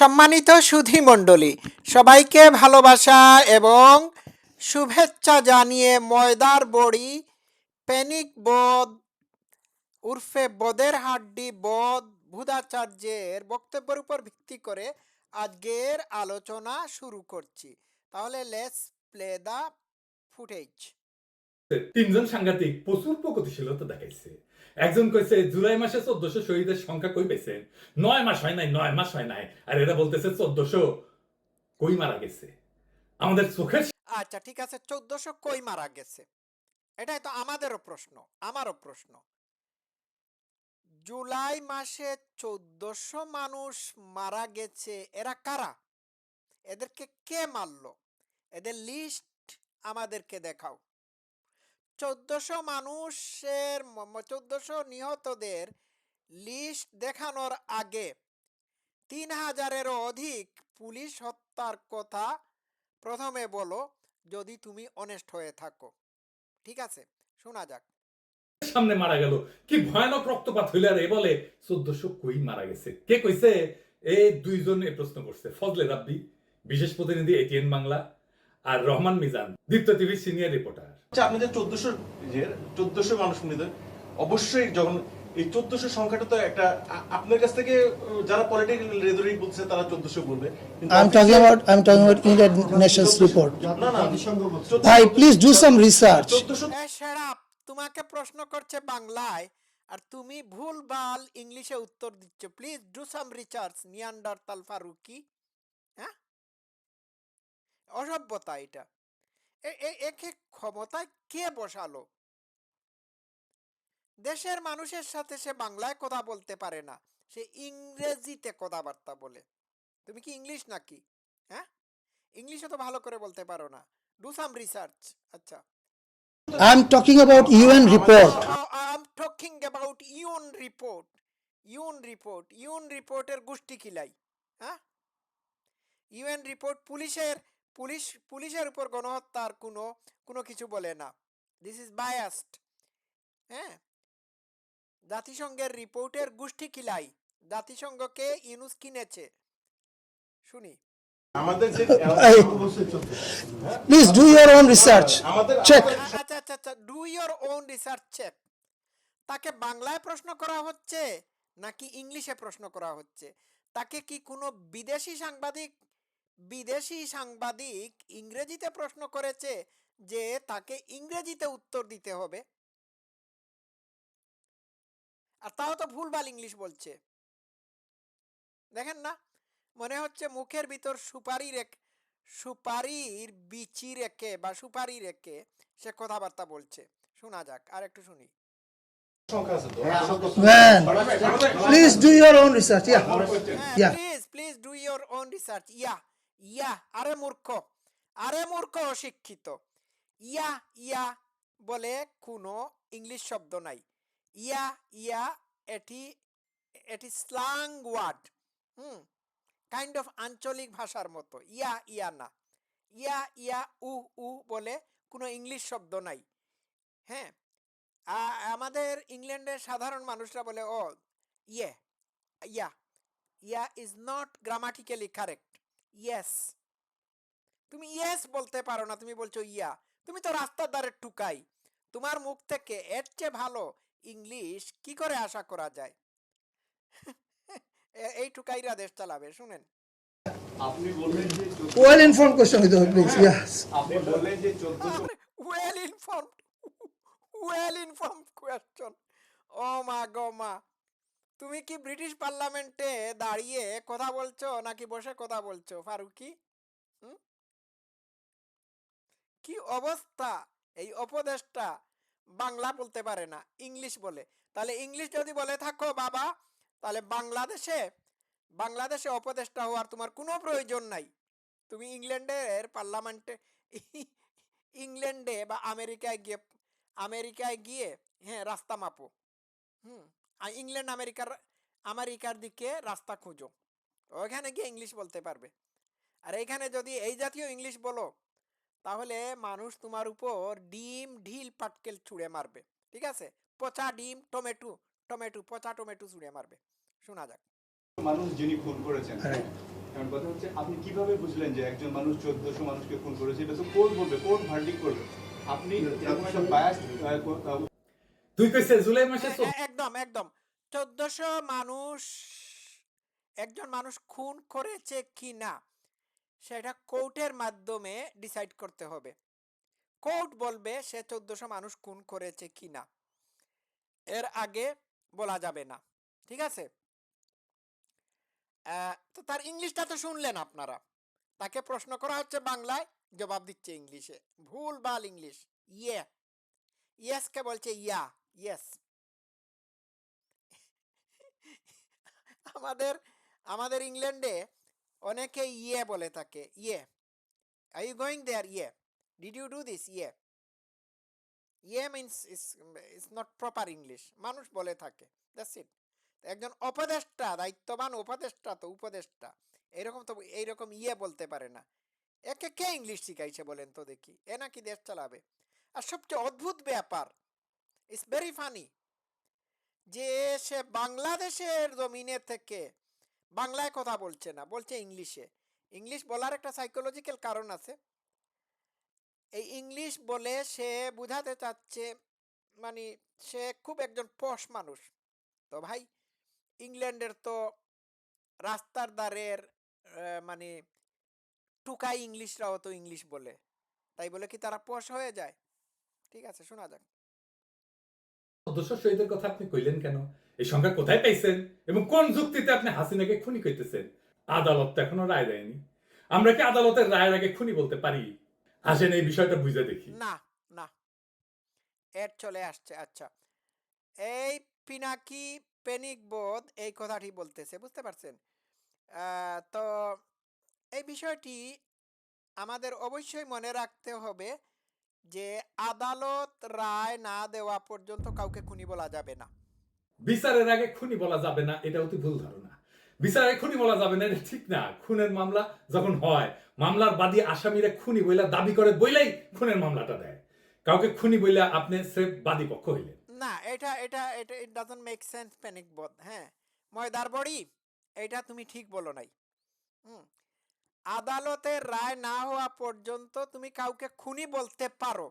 সম্মানিত সুধী মণ্ডলী, সবাইকে ভালোবাসা এবং শুভেচ্ছা জানিয়ে ময়দার বড়ি, প্যানিক বধ উর্ফে বদের হাড্ডি বধ ভুদাচার্যের বক্তব্যের উপর ভিত্তি করে আজকের আলোচনা শুরু করছি। তাহলে লেটস প্লে দা ফুটেজ তিনজন সাংঘাতিক প্রচুর প্রগতিশীলতা দেখাইছে। একজন কইছে, জুলাই মাসে চোদ্দশো শহীদের সংখ্যা কই পেয়েছেন নয় মাস হয় নাই, নয় মাস হয় নাই। আর এরা বলতেছে, চোদ্দশো কই মারা গেছে? আমাদের চোখের আচ্ছা ঠিক আছে, চোদ্দশো কই মারা গেছে? এটাই তো আমাদেরও প্রশ্ন, আমারও প্রশ্ন। জুলাই মাসে চোদ্দশো মানুষ মারা গেছে, এরা কারা? এদেরকে কে মারলো? এদের লিস্ট আমাদেরকে দেখাও। চোদ্দশো মানুষের চোদ্দশো নিহতদের লিস্ট দেখানোর আগে তিন হাজারেরও অধিক পুলিশ হত্যার কথা প্রথমে বলো, যদি তুমি অনেস্ট হয়ে থাকো। ঠিক আছে? শোনা যাক। সামনে মারা গেল। কি ভয়ানক রক্তপাত হইলে আর এ বলে, চোদ্দশো কই মারা গেছে? কে কইছে? এই দুইজন এই প্রশ্ন করছে। ফজলে রাব্বি, বিশেষ প্রতিনিধি এটিএন বাংলা। আর রহমান মিজান দীপ্ত টিভির সিনিয়র রিপোর্টার। আচ্ছা আপনি যে চোদ্দশো যে চোদ্দশো মানুষ মৃত অবশ্যই যখন এই চোদ্দশো সংখ্যাটা তো একটা আপনার কাছ থেকে যারা পলিটিক্যাল রেদরিক বলছে তারা চোদ্দশো বলবে। কিন্তু I'm talking about I'm talking about United Nations report. না না do some research. চোদ্দশো এ সেরাপ তোমাকে প্রশ্ন করছে বাংলায় আর তুমি ভুলভাল ইংলিশে উত্তর দিচ্ছ। Please do some research Neanderthal Faruki হ্যাঁ অসভ্যতা এটা। একে ক্ষমতায় কে বসালো? দেশের মানুষের সাথে সে বাংলায় কথা বলতে পারে না। সে ইংরেজিতে কথাবার্তা বলে। তুমি কি ইংলিশ নাকি? হ্যাঁ? ইংলিশে তো ভালো করে বলতে পারো না। ডু সাম রিসার্চ আচ্ছা। I'm talking about UN report. Oh, I'm talking about UN report UN report Yoon রিপোর্টের গোষ্ঠী কিলাই হ্যাঁ? ইউএন রিপোর্ট পুলিশের পুলিশ পুলিশের উপর গণহত্যার কোনো কোনো কিছু বলে না। দিস ইজ বায়াসড হ্যাঁ? জাতিসংঘের রিপোর্টের গোষ্ঠী কিলাই জাতিসংঘকে ইউনুস কিনেছে। শুনি। আমাদের যে Hey, please do your own research. আমাদের Check. আচ্ছা আচ্ছা আচ্ছা do your own research check তাকে বাংলায় প্রশ্ন করা হচ্ছে নাকি ইংলিশে প্রশ্ন করা হচ্ছে? তাকে কি কোনো বিদেশি সাংবাদিক বিদেশি সাংবাদিক ইংরেজিতে প্রশ্ন করেছে যে তাকে ইংরেজিতে উত্তর দিতে হবে আর তাও তো ভুলভাল ইংলিশ বলছে দেখেন না মনে হচ্ছে মুখের ভিতর সুপারি রেখ সুপারির বিচি রেখে বা সুপারি রেখে সে কথাবার্তা বলছে শোনা যাক আর একটু শুনি সংখ্যা আছে তো Man, please do your own research. Yeah. Yeah. Please please do your own research yeah yeah আরে মূর্খ। আরে মূর্খ অশিক্ষিত। ইয়া ইয়া বলে কোনো ইংলিশ শব্দ নাই। ইয়া ইয়া এটি এটি slang word hmm? Kind of আঞ্চলিক ভাষার মতো। ইয়া ইয়া না। ইয়া ইয়া উ উ বলে কোনো ইংলিশ শব্দ নাই। হ্যাঁ? আমাদের ইংল্যান্ডের সাধারণ মানুষরা বলে, ও ইয়ে yeah yeah is not grammatically correct yes তুমি ইয়েস বলতে পারো না তুমি বলছো ইয়া। তুমি তো রাস্তার ধারে টুকাই তোমার মুখ থেকে এর চেয়ে ভালো ইংলিশ কি করে আশা করা যায়? এই টুকাইরা দেশ চালাবে শুনেন। Well informed question with you, please. Yes. আপনি বললেন যে চোদ্দশো well informed well informed question ও মা গো মা। তুমি কি ব্রিটিশ পার্লামেন্টে দাঁড়িয়ে কথা বলছো নাকি বসে কথা বলছো, ফারুকি? কি অবস্থা? এই অপদেশটা বাংলা বলতে পারে না, ইংলিশ বলে। তাহলে ইংলিশ যদি বলে থাকো বাবা, তাহলে বাংলাদেশে বাংলাদেশে অপদেশটা হওয়ার তোমার কোনো প্রয়োজন নাই। তুমি ইংল্যান্ডের পার্লামেন্টে, ইংল্যান্ডে বা আমেরিকায় গিয়ে আমেরিকায় গিয়ে হ্যাঁ রাস্তা মাপো। হুম? ইংল্যান্ড আমেরিকার আমেরিকার দিকে রাস্তা খুঁজো। ওখানে গিয়ে ইংলিশ বলতে পারবে। আর এইখানে যদি এই জাতীয় ইংলিশ বলো তাহলে মানুষ তোমার উপর ডিম ঢিল পাটকেল ছুঁড়ে মারবে। ঠিক আছে? পচা ডিম টমেটো টমেটো পচা টমেটো ছুঁড়ে মারবে। শোনা যাক। মানুষ যিনি ফোন করেছেন Right. কারণ কথা হচ্ছে আপনি কীভাবে বুঝলেন যে একজন মানুষ চোদ্দশো মানুষকে খুন করেছে? এটা তো কোর্ট বলবে? কোর্ট ভার্ডিক করবে? আপনি এরকম একটা বায়াস তুই কইছে জুলাই মাসে এ- একদম একদম। চোদ্দশো মানুষ একজন মানুষ খুন করেছে কি না সেটা কোর্টের মাধ্যমে ডিসাইড করতে হবে। কোর্ট বলবে সে চোদ্দশো মানুষ খুন করেছে কি না। এর আগে বলা যাবে না ঠিক আছে? তো তার ইংলিশটা তো শুনলেন আপনারা। তাকে প্রশ্ন করা হচ্ছে বাংলায় জবাব দিচ্ছে ইংলিশে। ভুল বাল ইংলিশ। ইয়ে। ইয়েসকে বলছে ইয়া। ইয়েস আমাদের আমাদের ইংল্যান্ডে অনেকে ইয়ে বলে থাকে ইয়ে আর ইউ গোয়িং দেয়ার ইয়ে did you do this yeah yeah means is is not proper English মানুষ বলে থাকে দ্যাটস ইট একজন উপদেষ্টা দায়িত্ববান উপদেষ্টা তো উপদেষ্টা এরকম তো এইরকম ইয়ে বলতে পারে না একে কে ইংলিশ শিখাইছে বলেন তো দেখি এ নাকি দেশ চালাবে আর সবচেয়ে অদ্ভুত ব্যাপার ইটস ভেরি ফানি যে সে বাংলাদেশের জমিনে থেকে বাংলায় কথা বলছে না, বলছে ইংলিশে। ইংলিশ বলার একটা সাইকোলজিক্যাল কারণ আছে। এই ইংলিশ বলে সে বুঝাতে চাচ্ছে মানে সে খুব একজন পশ মানুষ। তো ভাই, ইংল্যান্ডের তো রাস্তার দ্বারের মানে টুকাই ইংলিশরাও তো ইংলিশ বলে। তাই বলে কি তারা পশ হয়ে যায়? ঠিক আছে, শোনা যাক। চোদ্দশো শহীদের কথা আপনি কইলেন কেন? এই সংখ্যা কোথায় পাইছেন? এবং কোন যুক্তিতে আপনি হাসিনাকে খুনি কইতেছেন? আদালত তো এখনও রায় দেয়নি। আমরা কি আদালতের রায়ের আগে খুনি বলতে পারি? আসেন এই বিষয়টা বুঝে দেখি। না না। এর চলে আসছে আচ্ছা। এই পিনাকি পেনিক বোধ এই কথাটি বলতেছে, বুঝতে পারছেন? তো এই বিষয়টি আমাদের অবশ্যই মনে রাখতে হবে যে আদালত রায় না দেওয়া পর্যন্ত কাউকে খুনি বলা যাবে না। বিচারের আগে খুনি বলা যাবে না এটা অতি ভুল ধারণা। বিচারে খুনি বলা যাবে না এটা ঠিক না। খুনের মামলা যখন হয় মামলার বাদী আসামিরা খুনি বইলা দাবি করে বইলেই খুনের মামলাটা দেয়। কাউকে খুনি বইলা আপনি স্রেফ বাদী পক্ষ হইলেন। না এটা এটা এটা it doesn't make sense panic বোধ হ্যাঁ। ময়দার বড়ি এটা তুমি ঠিক বলো নাই। হুম আদালতের রায় না হওয়া পর্যন্ত তুমি কাউকে খুনি বলতে পারো।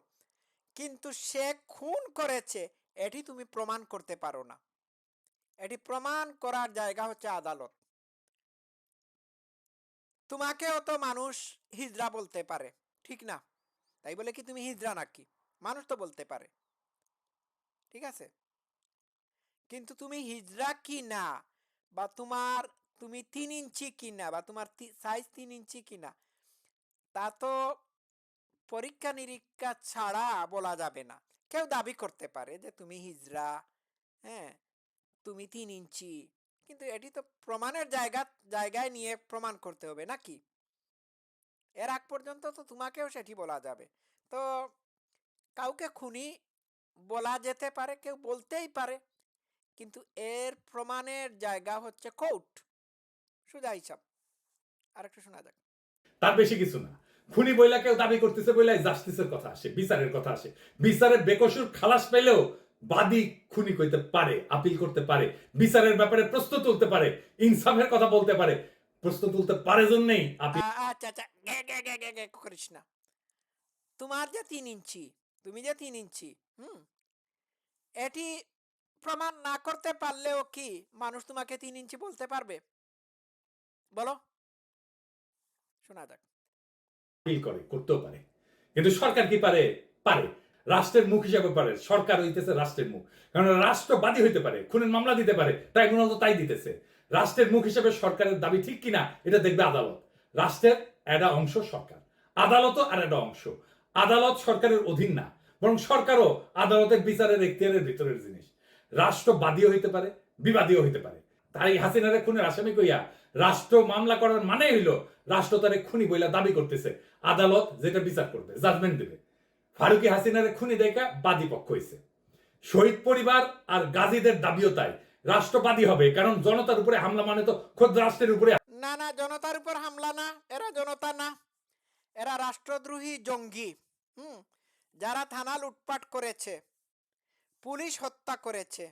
কিন্তু সে খুন করেছে, এটি তুমি প্রমাণ করতে পারো না। এটি প্রমাণ করার জায়গা হচ্ছে আদালত। তোমাকেও তো মানুষ হিজড়া বলতে পারে, ঠিক না? তাই বলে কি তুমি হিজড়া নাকি? মানুষ তো বলতে পারে, ঠিক আছে? কিন্তু তুমি হিজড়া কি না? বা তোমার তুমি তিন ইঞ্চি কিনা বা তোমার সাইজ তিন ইঞ্চি কিনা, তা তো পরীক্ষা নিরীক্ষা ছাড়া বলা যাবে না। কেউ দাবি করতে পারে যে তুমি হিজড়া হ্যাঁ তুমি তিন ইঞ্চি, কিন্তু এটি তো প্রমাণের জায়গা, জায়গায় নিয়ে প্রমাণ করতে হবে নাকি? এর আগ পর্যন্ত তো তোমাকেও সেটি বলা যাবে। তো কাউকে খুনি বলা যেতে পারে, কেউ বলতেই পারে, কিন্তু এর প্রমাণের জায়গা হচ্ছে কোর্ট। সোজা হিসাব। আর একটু শোনা যাক। তার বেশি কিছু না। খুনি বইলা কেউ দাবি করতেছে বইলা জাস্টিসের কথা আসে বিচারের কথা আসে। বিচারের বেকসুর খালাস পেলেও বাদী খুনি কইতে পারে আপিল করতে পারে বিচারের ব্যাপারে প্রশ্ন তুলতে পারে ইনসাফের কথা বলতে পারে। প্রশ্ন তুলতে পারে জন্যই আপিল আচ্ছা আচ্ছা করিস না। তোমার যে তিন ইঞ্চি তুমি যে তিন ইঞ্চি হুম? এটি প্রমাণ না করতে পারলেও কি মানুষ তোমাকে তিন ইঞ্চি বলতে পারবে? বলো। শোনা যাক। আপিল করে, করতেও পারে। কিন্তু সরকার কি পারে? পারে। রাষ্ট্রের মুখ হিসাবে পারে। সরকার হইতেছে রাষ্ট্রের মুখ। কারণ রাষ্ট্রবাদী হইতে পারে, খুনের মামলা দিতে পারে, ট্রাইব্যুনাল তো তাই দিতেছে। রাষ্ট্রের মুখ হিসাবে সরকারের দাবি ঠিক কিনা, এটা দেখবে আদালত। রাষ্ট্রের একটা অংশ সরকার। আদালতও আর একটা অংশ। আদালত সরকারের অধীন না, বরং সরকারও আদালতের বিচারের এখতিয়ারের ভিতরের জিনিস। রাষ্ট্রবাদীও হইতে পারে, বিবাদীও হইতে পারে। তাই হাসিনারে খুনের আসামি কইয়া রাষ্ট্র মামলা করার মানে হইল রাষ্ট্র তারে খুনি বইলা দাবি করতেছে। আদালত যেটা বিচার করবে জাজমেন্ট দেবে। ফারুকি হাসিনারে খুনি দেখা বাদী পক্ষ হইছে। শহীদ পরিবার আর গাজীদের দাবিও তাই। রাষ্ট্রবাদী হবে, কারণ জনতার উপরে হামলা মানে তো খোদ রাষ্ট্রের উপরে না না, জনতার উপর হামলা না, এরা জনতা না। এরা রাষ্ট্রদ্রোহী জঙ্গি, হুম? যারা থানা লুটপাট করেছে, পুলিশ হত্যা করেছে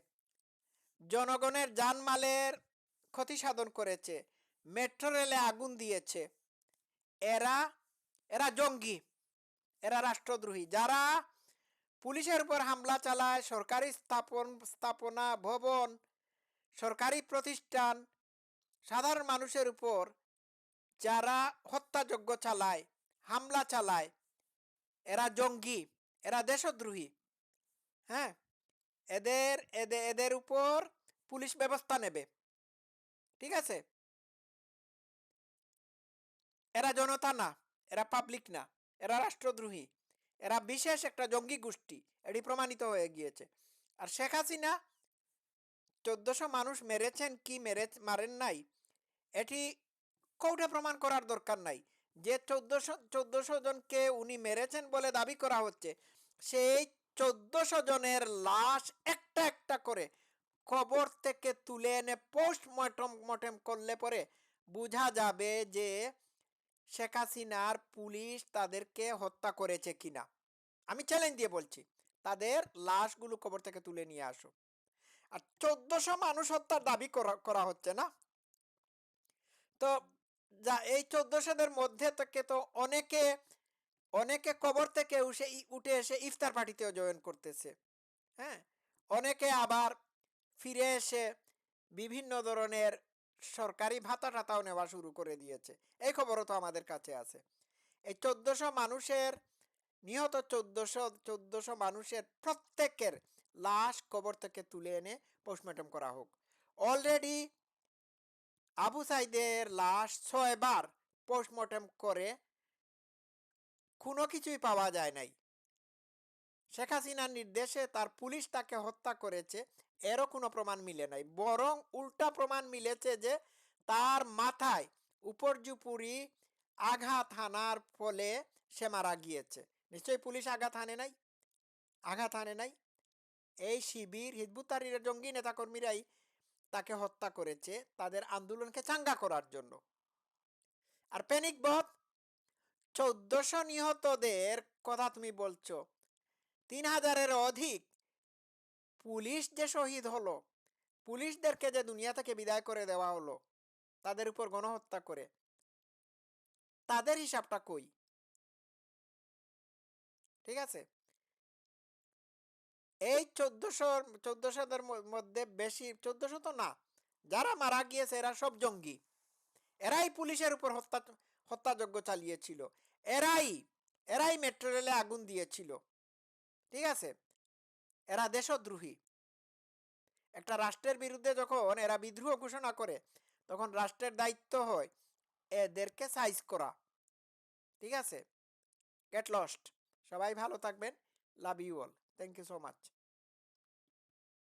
জনগণের জানমালের ক্ষতি সাধন করেছে, মেট্রো রেলে আগুন দিয়েছে। এরা এরা জঙ্গি, এরা রাষ্ট্রদ্রোহী। যারা পুলিশের উপর হামলা চালায়, সরকারি স্থাপন, স্থাপনা, ভবন, সরকারি প্রতিষ্ঠান, সাধারণ মানুষের উপর যারা হত্যাযজ্ঞ চালায়, হামলা চালায়, এরা জঙ্গি, এরা দেশদ্রোহী। হ্যাঁ? এদের এদের এদের উপর পুলিশ ব্যবস্থা নেবে। ঠিক আছে? এরা জনতা না, এরা পাবলিক না, এরা রাষ্ট্রদ্রোহী, এরা বিশেষ একটা জঙ্গি গোষ্ঠী, এটি প্রমাণিত হয়ে গিয়েছে। আর শেখ হাসিনা চোদ্দশো মানুষ মেরেছেন কি মেরে, মারেন নাই, এটি কৌটা প্রমাণ করার দরকার নাই। যে চোদ্দশো চোদ্দশো জনকে উনি মেরেছেন বলে দাবি করা হচ্ছে, সেই চোদ্দশো জনের লাশ একটা একটা করে কবর থেকে তুলে এনে পোস্টমর্টম মর্টেম করলে পরে বোঝা যাবে যে শেখ হাসিনার পুলিশ তাদেরকে হত্যা করেছে কিনা। আমি চ্যালেঞ্জ দিয়ে বলছি, তাদের লাশগুলো কবর থেকে তুলে নিয়ে আসো। আর চোদ্দশো মানুষ হত্যার দাবি করা হচ্ছে না? তো যা, এই চোদ্দশোদের মধ্যে থেকে তো অনেকে অনেকে কবর থেকে উঠে উঠে এসে ইফতার পার্টিতেও জয়েন করতেছে। হ্যাঁ? অনেকে আবার ফিরে এসে বিভিন্ন ধরনের সরকারি ভাতা টাতাও নেওয়া শুরু করে দিয়েছে। এই খবরও তো আমাদের কাছে আছে। এই চোদ্দশো মানুষের, নিহত চোদ্দশো চোদ্দশো মানুষের প্রত্যেকের লাশ কবর থেকে তুলে এনে পোস্টমর্টম করা হোক। অলরেডি আবু সাইদের লাশ ছয়বার পোস্টমর্টম করে কোনো কিছুই পাওয়া যায় নাই। শেখ হাসিনার নির্দেশে তার পুলিশ তাকে হত্যা করেছে, এরও কোনো প্রমাণ মিলে নাই। বরং উল্টা প্রমাণ মিলেছে যে তার মাথায় উপর্যুপুরি আঘাত হানার ফলে সে মারা গিয়েছে। নিশ্চয়ই পুলিশ আঘাত হানে নাই? আঘাত হানে নাই? এই শিবির হিজবুত তাহরিরের জঙ্গি নেতাকর্মীরাই তাকে হত্যা করেছে তাদের আন্দোলনকে চাঙ্গা করার জন্য। আর প্যানিক বধ চোদ্দশো নিহতদের কথা তুমি বলছো। তিন হাজারের অধিক পুলিশ যে শহীদ হলো, পুলিশদেরকে যে দুনিয়া থেকে বিদায় করে দেওয়া হলো, তাদের উপর গণহত্যা করে, তাদের হিসাবটা কই? ঠিক আছে? এই চোদ্দশো চোদ্দশোদের মধ্যে বেশি, চোদ্দশো তো না, যারা মারা গিয়েছে এরা সব জঙ্গি। এরাই পুলিশের উপর হত্যা, হত্যাযজ্ঞ চালিয়েছিল। এরাই এরাই মেট্রো রেলে আগুন দিয়েছিল। ঠিক আছে? এরা দেশদ্রোহী। একটা রাষ্ট্রের বিরুদ্ধে যখন এরা বিদ্রোহ ঘোষণা করে, তখন রাষ্ট্রের দায়িত্ব হয় এদেরকে সাইজ করা। ঠিক আছে? গেট লস্ট সবাই ভালো থাকবেন। Love you all thank you so much